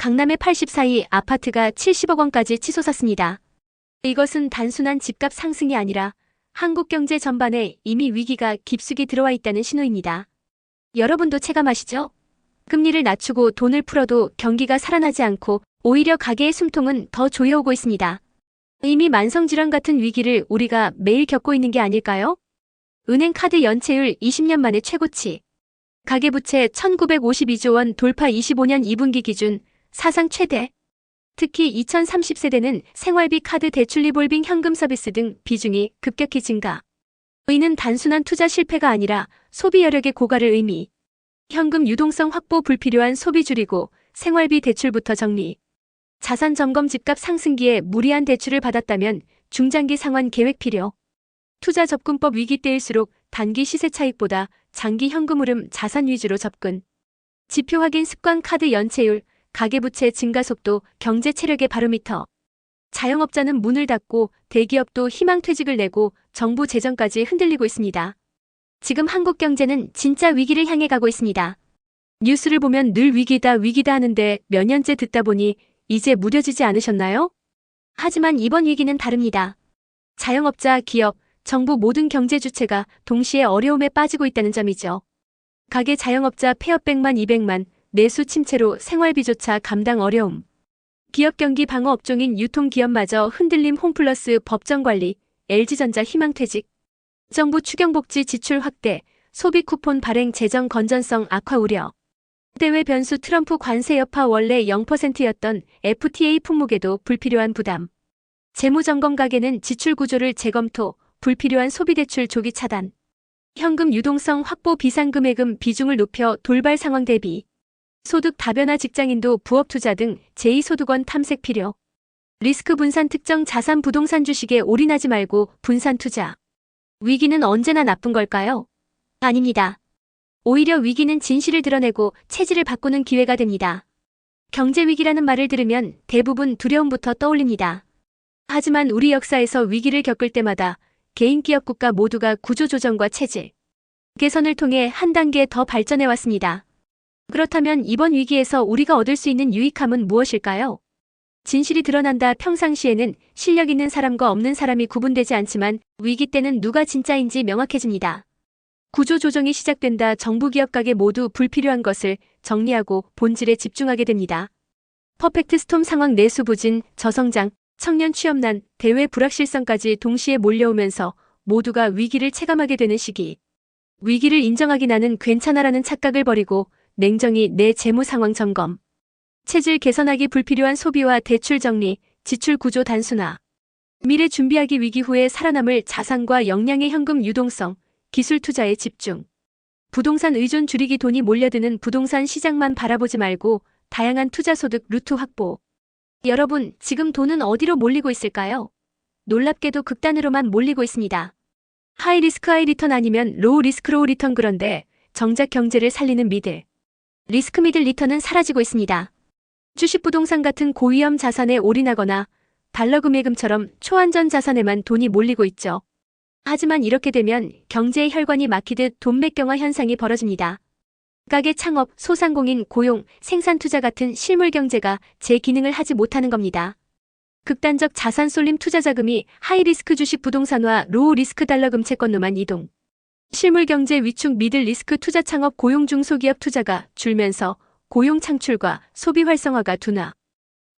강남의 84위 아파트가 70억 원까지 치솟았습니다. 이것은 단순한 집값 상승이 아니라 한국 경제 전반에 이미 위기가 깊숙이 들어와 있다는 신호입니다. 여러분도 체감하시죠? 금리를 낮추고 돈을 풀어도 경기가 살아나지 않고 오히려 가계의 숨통은 더 조여오고 있습니다. 이미 만성질환 같은 위기를 우리가 매일 겪고 있는 게 아닐까요? 은행 카드 연체율 20년 만에 최고치. 가계부채 1952조 원 돌파 25년 2분기 기준 사상 최대. 특히 2030세대는 생활비 카드 대출 리볼빙 현금 서비스 등 비중이 급격히 증가. 이는 단순한 투자 실패가 아니라 소비 여력의 고갈을 의미. 현금 유동성 확보 불필요한 소비 줄이고 생활비 대출부터 정리. 자산 점검 집값 상승기에 무리한 대출을 받았다면 중장기 상환 계획 필요. 투자 접근법 위기 때일수록 단기 시세 차익보다 장기 현금 흐름 자산 위주로 접근. 지표 확인 습관 카드 연체율, 가계부채 증가 속도, 경제 체력의 바로미터. 자영업자는 문을 닫고 대기업도 희망퇴직을 내고 정부 재정까지 흔들리고 있습니다. 지금 한국 경제는 진짜 위기를 향해 가고 있습니다. 뉴스를 보면 늘 위기다 위기다 하는데 몇 년째 듣다 보니 이제 무뎌지지 않으셨나요? 하지만 이번 위기는 다릅니다. 자영업자, 기업, 정부 모든 경제 주체가 동시에 어려움에 빠지고 있다는 점이죠. 가게 자영업자 폐업 100만 200만, 내수 침체로 생활비조차 감당 어려움. 기업 경기 방어 업종인 유통기업마저 흔들림 홈플러스 법정관리, LG전자 희망퇴직. 정부 추경복지 지출 확대, 소비 쿠폰 발행 재정 건전성 악화 우려. 대외 변수 트럼프 관세 여파 원래 0%였던 FTA 품목에도 불필요한 부담. 재무점검 가계는 지출 구조를 재검토, 불필요한 소비대출 조기 차단. 현금 유동성 확보 비상금액금 비중을 높여 돌발 상황 대비. 소득 다변화 직장인도 부업 투자 등 제2소득원 탐색 필요. 리스크 분산 특정 자산 부동산 주식에 올인하지 말고 분산 투자. 위기는 언제나 나쁜 걸까요? 아닙니다. 오히려 위기는 진실을 드러내고 체질을 바꾸는 기회가 됩니다. 경제 위기라는 말을 들으면 대부분 두려움부터 떠올립니다. 하지만 우리 역사에서 위기를 겪을 때마다 개인 기업 국가 모두가 구조조정과 체질, 개선을 통해 한 단계 더 발전해 왔습니다. 그렇다면 이번 위기에서 우리가 얻을 수 있는 유익함은 무엇일까요? 진실이 드러난다 평상시에는 실력 있는 사람과 없는 사람이 구분되지 않지만 위기 때는 누가 진짜인지 명확해집니다. 구조조정이 시작된다 정부 기업 가게 모두 불필요한 것을 정리하고 본질에 집중하게 됩니다. 퍼펙트 스톰 상황 내수 부진, 저성장, 청년 취업난, 대외 불확실성까지 동시에 몰려오면서 모두가 위기를 체감하게 되는 시기. 위기를 인정하기 나는 괜찮아라는 착각을 버리고 냉정히 내 재무 상황 점검. 체질 개선하기 불필요한 소비와 대출 정리, 지출 구조 단순화. 미래 준비하기 위기 후에 살아남을 자산과 역량의 현금 유동성, 기술 투자에 집중. 부동산 의존 줄이기 돈이 몰려드는 부동산 시장만 바라보지 말고 다양한 투자 소득 루트 확보. 여러분, 지금 돈은 어디로 몰리고 있을까요? 놀랍게도 극단으로만 몰리고 있습니다. 하이 리스크 하이 리턴 아니면 로우 리스크 로우 리턴 그런데 정작 경제를 살리는 미들. 리스크 미들 리턴은 사라지고 있습니다. 주식 부동산 같은 고위험 자산에 올인하거나 달러 금예금처럼 초안전 자산에만 돈이 몰리고 있죠. 하지만 이렇게 되면 경제의 혈관이 막히듯 돈맥경화 현상이 벌어집니다. 가게 창업, 소상공인, 고용, 생산 투자 같은 실물 경제가 제 기능을 하지 못하는 겁니다. 극단적 자산 쏠림 투자 자금이 하이리스크 주식 부동산과 로우 리스크 달러 금 채권로만 이동. 실물 경제 위축 미들 리스크 투자 창업 고용 중소기업 투자가 줄면서 고용 창출과 소비 활성화가 둔화.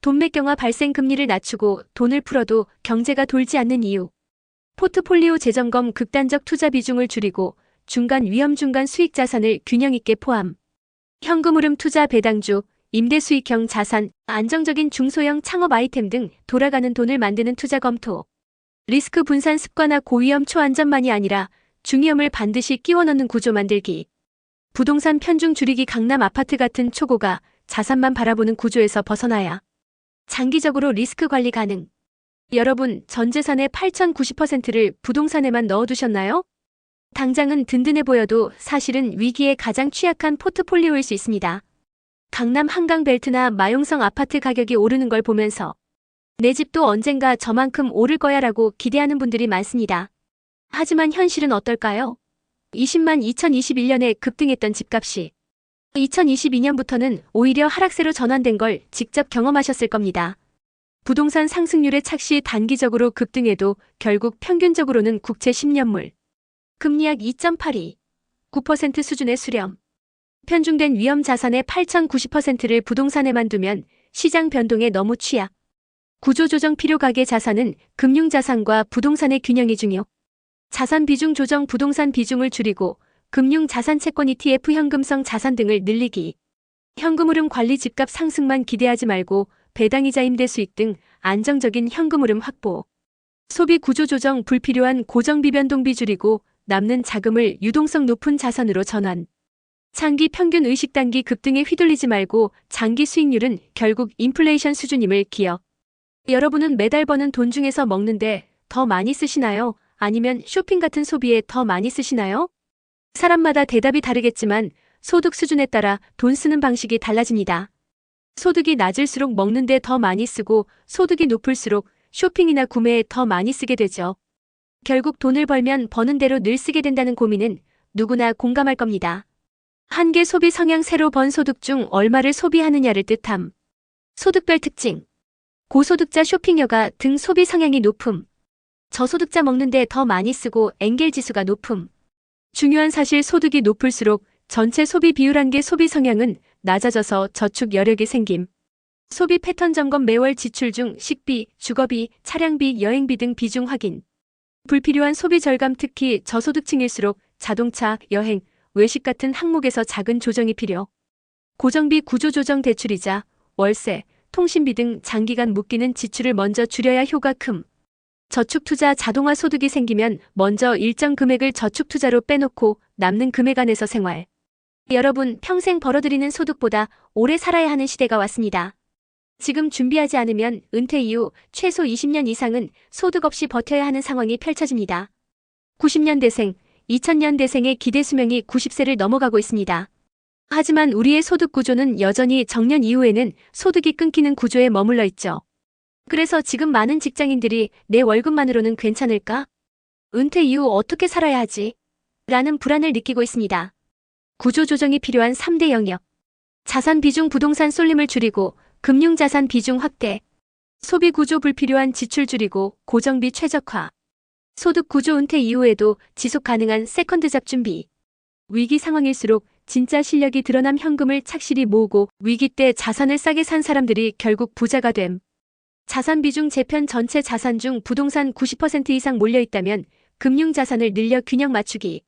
돈맥경화 발생 금리를 낮추고 돈을 풀어도 경제가 돌지 않는 이유. 포트폴리오 재점검 극단적 투자 비중을 줄이고 중간 위험 중간 수익 자산을 균형 있게 포함. 현금 흐름 투자 배당주, 임대 수익형 자산, 안정적인 중소형 창업 아이템 등 돌아가는 돈을 만드는 투자 검토. 리스크 분산 습관화 고위험 초안전만이 아니라 중위험을 반드시 끼워 넣는 구조 만들기. 부동산 편중 줄이기 강남 아파트 같은 초고가 자산만 바라보는 구조에서 벗어나야 장기적으로 리스크 관리 가능. 여러분, 전 재산의 8,090%를 부동산에만 넣어두셨나요? 당장은 든든해 보여도 사실은 위기에 가장 취약한 포트폴리오일 수 있습니다. 강남 한강 벨트나 마용성 아파트 가격이 오르는 걸 보면서 내 집도 언젠가 저만큼 오를 거야 라고 기대하는 분들이 많습니다. 하지만 현실은 어떨까요? 20만 2021년에 급등했던 집값이 2022년부터는 오히려 하락세로 전환된 걸 직접 경험하셨을 겁니다. 부동산 상승률의 착시 단기적으로 급등해도 결국 평균적으로는 국채 10년물 금리약 2.82, 9% 수준의 수렴. 편중된 위험 자산의 8,090%를 부동산에만 두면 시장 변동에 너무 취약. 구조조정 필요 가계 자산은 금융자산과 부동산의 균형이 중요. 자산 비중 조정 부동산 비중을 줄이고 금융 자산 채권 ETF 현금성 자산 등을 늘리기. 현금 흐름 관리 집값 상승만 기대하지 말고 배당이자 임대 수익 등 안정적인 현금 흐름 확보. 소비 구조 조정 불필요한 고정비 변동비 줄이고 남는 자금을 유동성 높은 자산으로 전환. 장기 평균 의식 단기 급등에 휘둘리지 말고 장기 수익률은 결국 인플레이션 수준임을 기억. 여러분은 매달 버는 돈 중에서 먹는데 더 많이 쓰시나요? 아니면 쇼핑 같은 소비에 더 많이 쓰시나요? 사람마다 대답이 다르겠지만 소득 수준에 따라 돈 쓰는 방식이 달라집니다. 소득이 낮을수록 먹는데 더 많이 쓰고 소득이 높을수록 쇼핑이나 구매에 더 많이 쓰게 되죠. 결국 돈을 벌면 버는 대로 늘 쓰게 된다는 고민은 누구나 공감할 겁니다. 한계 소비 성향 새로 번 소득 중 얼마를 소비하느냐를 뜻함. 소득별 특징. 고소득자 쇼핑여가 등 소비 성향이 높음. 저소득자 먹는데 더 많이 쓰고 엔겔 지수가 높음. 중요한 사실 소득이 높을수록 전체 소비 비율 한계 소비 성향은 낮아져서 저축 여력이 생김. 소비 패턴 점검 매월 지출 중 식비, 주거비, 차량비, 여행비 등 비중 확인. 불필요한 소비 절감 특히 저소득층일수록 자동차, 여행, 외식 같은 항목에서 작은 조정이 필요. 고정비 구조조정 대출이자 월세, 통신비 등 장기간 묶이는 지출을 먼저 줄여야 효과 큼. 저축 투자 자동화 소득이 생기면 먼저 일정 금액을 저축 투자로 빼놓고 남는 금액 안에서 생활. 여러분 평생 벌어들이는 소득보다 오래 살아야 하는 시대가 왔습니다. 지금 준비하지 않으면 은퇴 이후 최소 20년 이상은 소득 없이 버텨야 하는 상황이 펼쳐집니다. 90년대생, 2000년대생의 기대 수명이 90세를 넘어가고 있습니다. 하지만 우리의 소득 구조는 여전히 정년 이후에는 소득이 끊기는 구조에 머물러 있죠. 그래서 지금 많은 직장인들이 내 월급만으로는 괜찮을까? 은퇴 이후 어떻게 살아야 하지? 라는 불안을 느끼고 있습니다. 구조조정이 필요한 3대 영역. 자산 비중 부동산 쏠림을 줄이고 금융자산 비중 확대. 소비 구조 불필요한 지출 줄이고 고정비 최적화. 소득 구조 은퇴 이후에도 지속 가능한 세컨드 잡 준비. 위기 상황일수록 진짜 실력이 드러남 현금을 착실히 모으고 위기 때 자산을 싸게 산 사람들이 결국 부자가 됨. 자산 비중 재편 전체 자산 중 부동산 90% 이상 몰려 있다면 금융 자산을 늘려 균형 맞추기.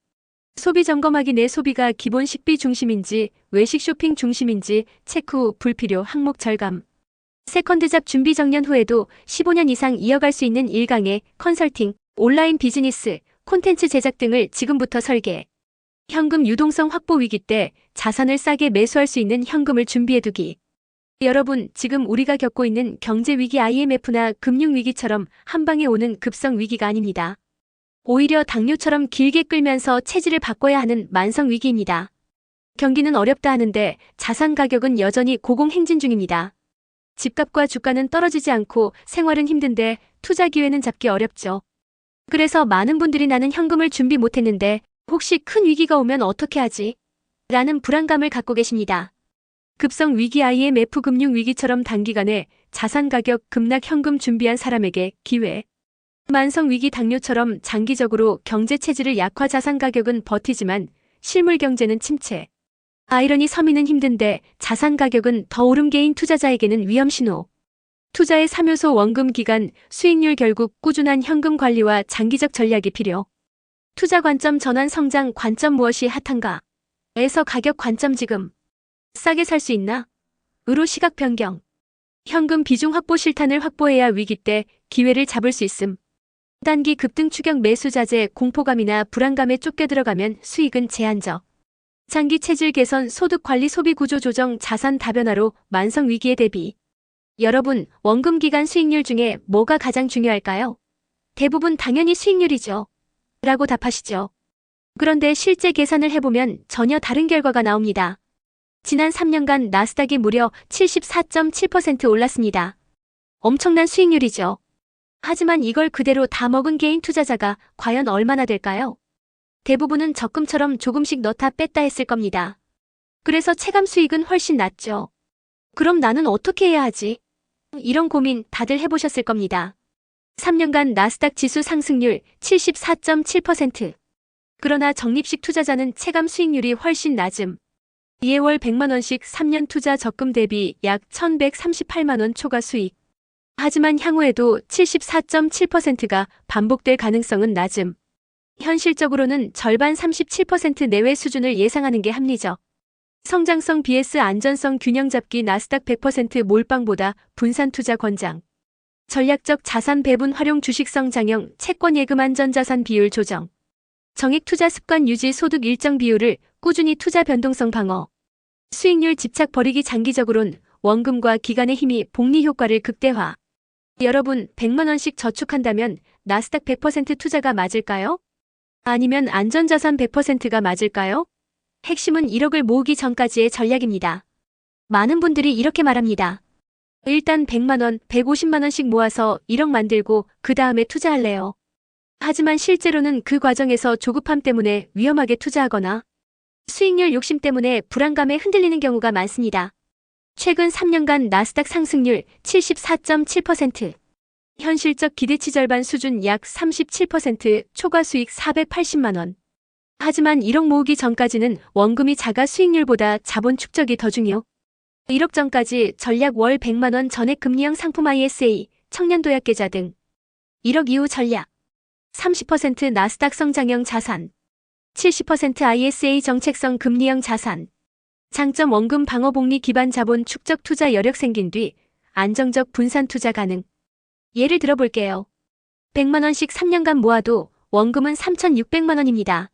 소비 점검하기 내 소비가 기본 식비 중심인지 외식 쇼핑 중심인지 체크 후 불필요 항목 절감. 세컨드 잡 준비 정년 후에도 15년 이상 이어갈 수 있는 일강의 컨설팅, 온라인 비즈니스, 콘텐츠 제작 등을 지금부터 설계. 현금 유동성 확보 위기 때 자산을 싸게 매수할 수 있는 현금을 준비해두기. 여러분, 지금 우리가 겪고 있는 경제 위기 IMF나 금융 위기처럼 한 방에 오는 급성 위기가 아닙니다. 오히려 당뇨처럼 길게 끌면서 체질을 바꿔야 하는 만성 위기입니다. 경기는 어렵다 하는데 자산 가격은 여전히 고공행진 중입니다. 집값과 주가는 떨어지지 않고 생활은 힘든데 투자 기회는 잡기 어렵죠. 그래서 많은 분들이 나는 현금을 준비 못했는데 혹시 큰 위기가 오면 어떻게 하지? 라는 불안감을 갖고 계십니다. 급성 위기 IMF 금융 위기처럼 단기간에 자산 가격 급락 현금 준비한 사람에게 기회. 만성 위기 당뇨처럼 장기적으로 경제 체질을 약화 자산 가격은 버티지만 실물 경제는 침체. 아이러니 서민은 힘든데 자산 가격은 더 오름 개인 투자자에게는 위험 신호. 투자의 3요소 원금 기간, 수익률 결국 꾸준한 현금 관리와 장기적 전략이 필요. 투자 관점 전환 성장 관점 무엇이 핫한가? 에서 가격 관점 지금. 싸게 살 수 있나? 으로 시각 변경. 현금 비중 확보 실탄을 확보해야 위기 때 기회를 잡을 수 있음. 단기 급등 추격 매수 자재 공포감이나 불안감에 쫓겨 들어가면 수익은 제한적. 장기 체질 개선 소득 관리 소비 구조 조정 자산 다변화로 만성 위기에 대비. 여러분, 원금 기간 수익률 중에 뭐가 가장 중요할까요? 대부분 당연히 수익률이죠. 라고 답하시죠. 그런데 실제 계산을 해보면 전혀 다른 결과가 나옵니다. 지난 3년간 나스닥이 무려 74.7% 올랐습니다. 엄청난 수익률이죠. 하지만 이걸 그대로 다 먹은 개인 투자자가 과연 얼마나 될까요? 대부분은 적금처럼 조금씩 넣다 뺐다 했을 겁니다. 그래서 체감 수익은 훨씬 낮죠. 그럼 나는 어떻게 해야 하지? 이런 고민 다들 해보셨을 겁니다. 3년간 나스닥 지수 상승률 74.7%. 그러나 적립식 투자자는 체감 수익률이 훨씬 낮음. 이에 월 100만원씩 3년 투자 적금 대비 약 1138만원 초과 수익. 하지만 향후에도 74.7%가 반복될 가능성은 낮음. 현실적으로는 절반 37% 내외 수준을 예상하는 게 합리적. 성장성 BS 안전성 균형 잡기 나스닥 100% 몰빵보다 분산 투자 권장. 전략적 자산 배분 활용 주식성 장형 채권 예금 안전자산 비율 조정. 정액 투자 습관 유지 소득 일정 비율을 꾸준히 투자 변동성 방어. 수익률 집착 버리기 장기적으론 원금과 기간의 힘이 복리 효과를 극대화. 여러분 100만원씩 저축한다면 나스닥 100% 투자가 맞을까요? 아니면 안전자산 100%가 맞을까요? 핵심은 1억을 모으기 전까지의 전략입니다. 많은 분들이 이렇게 말합니다. 일단 100만원, 150만원씩 모아서 1억 만들고 그 다음에 투자할래요. 하지만 실제로는 그 과정에서 조급함 때문에 위험하게 투자하거나 수익률 욕심 때문에 불안감에 흔들리는 경우가 많습니다. 최근 3년간 나스닥 상승률 74.7%, 현실적 기대치 절반 수준 약 37% 초과 수익 480만원. 하지만 1억 모으기 전까지는 원금이 자가 수익률보다 자본 축적이 더 중요. 1억 전까지 전략 월 100만원 전액 금리형 상품 ISA, 청년도약 계좌 등 1억 이후 전략 30% 나스닥 성장형 자산 70% ISA 정책성 금리형 자산 장점 원금 방어 복리 기반 자본 축적 투자 여력 생긴 뒤 안정적 분산 투자 가능. 예를 들어 볼게요. 100만원씩 3년간 모아도 원금은 3,600만원입니다.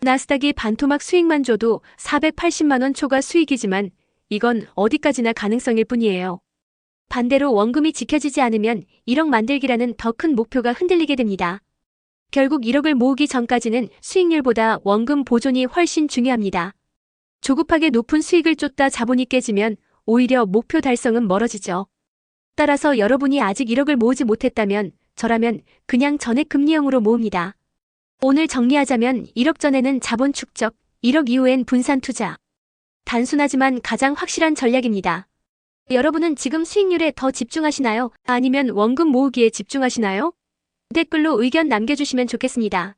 나스닥이 반토막 수익만 줘도 480만원 초과 수익이지만 이건 어디까지나 가능성일 뿐이에요. 반대로 원금이 지켜지지 않으면 1억 만들기라는 더 큰 목표가 흔들리게 됩니다. 결국 1억을 모으기 전까지는 수익률보다 원금 보존이 훨씬 중요합니다. 조급하게 높은 수익을 쫓다 자본이 깨지면 오히려 목표 달성은 멀어지죠. 따라서 여러분이 아직 1억을 모으지 못했다면 저라면 그냥 전액 금리형으로 모읍니다. 오늘 정리하자면 1억 전에는 자본 축적, 1억 이후엔 분산 투자. 단순하지만 가장 확실한 전략입니다. 여러분은 지금 수익률에 더 집중하시나요? 아니면 원금 모으기에 집중하시나요? 댓글로 의견 남겨주시면 좋겠습니다.